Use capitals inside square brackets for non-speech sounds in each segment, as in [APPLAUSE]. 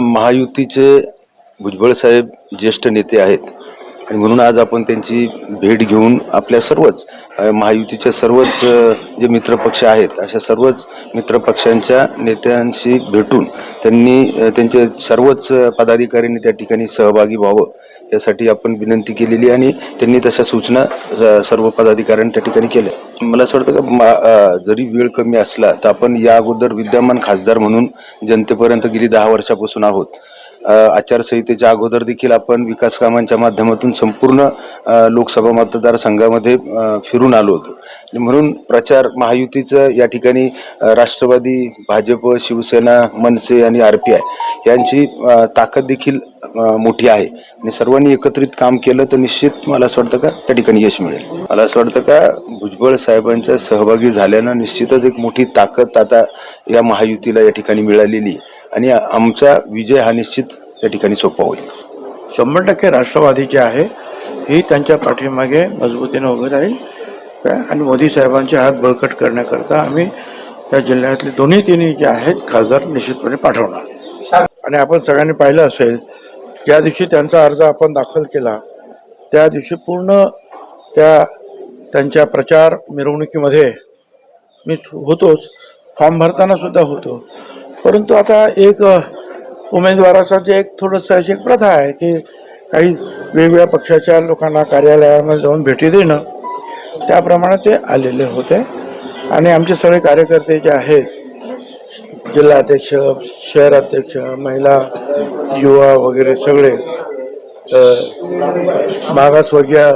महायुतीचे भुजबळ साहेब ज्येष्ठ नेते आहेत. आणि म्हणून आज आपण त्यांची भेट घेऊन आपल्या सर्वच महायुतीचे महायुतीच्या सर्वच जे मित्रपक्ष आहेत अशा सर्वच मित्रपक्षांच्या नेत्यांशी भेटून त्यांनी त्यांचे सर्वच पदाधिकाऱ्यांनी त्या ठिकाणी सहभागी व्हावं. यासाठी आपण विनंती केलेली आणि त्यांनी तशा सूचना सर्व पदाधिकाऱ्यांनी त्या ठिकाणी केल्या. मला असं वाटतं का मा- जरी वेळ कमी असला तर आपण या अगोदर विद्यमान खासदार म्हणून जनतेपर्यंत गेली दहा वर्षापासून आहोत. आचारसंहितेच्या अगोदर देखील आपण विकास कामांच्या माध्यमातून संपूर्ण लोकसभा मतदारसंघामध्ये फिरून आलो होतो. म्हणून प्रचार महायुतीचं या ठिकाणी राष्ट्रवादी भाजप शिवसेना मनसे आणि आर पी आय यांची ताकद देखील मोठी आहे. आणि सर्वांनी एकत्रित काम केलं तर निश्चित मला असं वाटतं का त्या ठिकाणी यश मिळेल. मला असं वाटतं का भुजबळ साहेबांच्या सहभागी झाल्यानं निश्चितच एक मोठी ताकद आता या महायुतीला या ठिकाणी मिळालेली आणि आमचा विजय हा निश्चित त्या ठिकाणी सोपा होईल. शंभर टक्के राष्ट्रवादीचे आहे. ही त्यांच्या पाठीमागे मजबूतीनं उभं राहील. काय? आणि मोदी साहेबांचे हात बळकट करण्याकरता आम्ही त्या जिल्ह्यातले दोन्ही तिन्ही जे आहेत खासदार निश्चितपणे पाठवणार आणि आपण सगळ्यांनी पाहिलं असेल ज्या दिवशी त्यांचा अर्ज आपण दाखल केला त्या दिवशी पूर्ण त्या त्यांच्या प्रचार मिरवणुकीमध्ये मी होतोच फॉर्म भरताना सुद्धा होतो परंतु आता एक उमेदवाराचा जे एक थोडंसं अशी एक प्रथा आहे की काही वेगवेगळ्या पक्षाच्या लोकांना कार्यालयामध्ये जाऊन भेटी देणं त्याप्रमाणे ते आलेले होते. आणि आमचे सगळे कार्यकर्ते जे आहेत जिल्हाध्यक्ष शहराध्यक्ष महिला युवा वगैरे सगळे मागासवर्गीय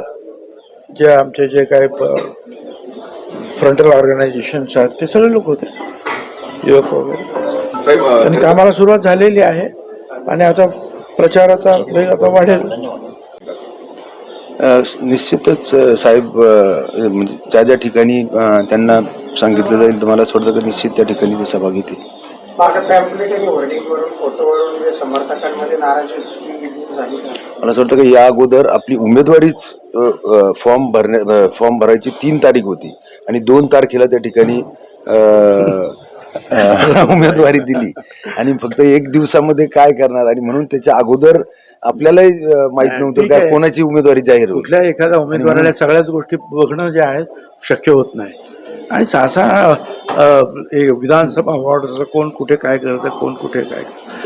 जे आमचे जे काही फ्रंटल ऑर्गनायझेशन्स आहेत ते सगळे लोक होते. युवक वगैरे. आणि कामाला सुरुवात झालेली आहे. आणि आता प्रचाराचा वेग आता वाढेल. निश्चितच साहेब म्हणजे ज्या ज्या ठिकाणी त्यांना सांगितलं जाईल तर मला असं वाटतं की निश्चित त्या ठिकाणी ते सहभाग घेतील? मला असं वाटतं की या अगोदर आपली उमेदवारीच फॉर्म भरणे अ, फॉर्म भरायची तीन तारीख होती. आणि दोन तारखेला त्या ठिकाणी [LAUGHS] उमेदवारी दिली. आणि फक्त एक दिवसामध्ये काय करणार? आणि म्हणून त्याच्या अगोदर आपल्यालाही माहीत नव्हतं ठीक का आहे. कोणाची उमेदवारी जाहीर होईल. कुठल्या एखाद्या उमेदवाराला सगळ्याच गोष्टी बघणं जे आहे शक्य होत नाही. आणि सहसा विधानसभा वॉर्ड कोण कुठे काय करतं कोण कुठे काय करतं.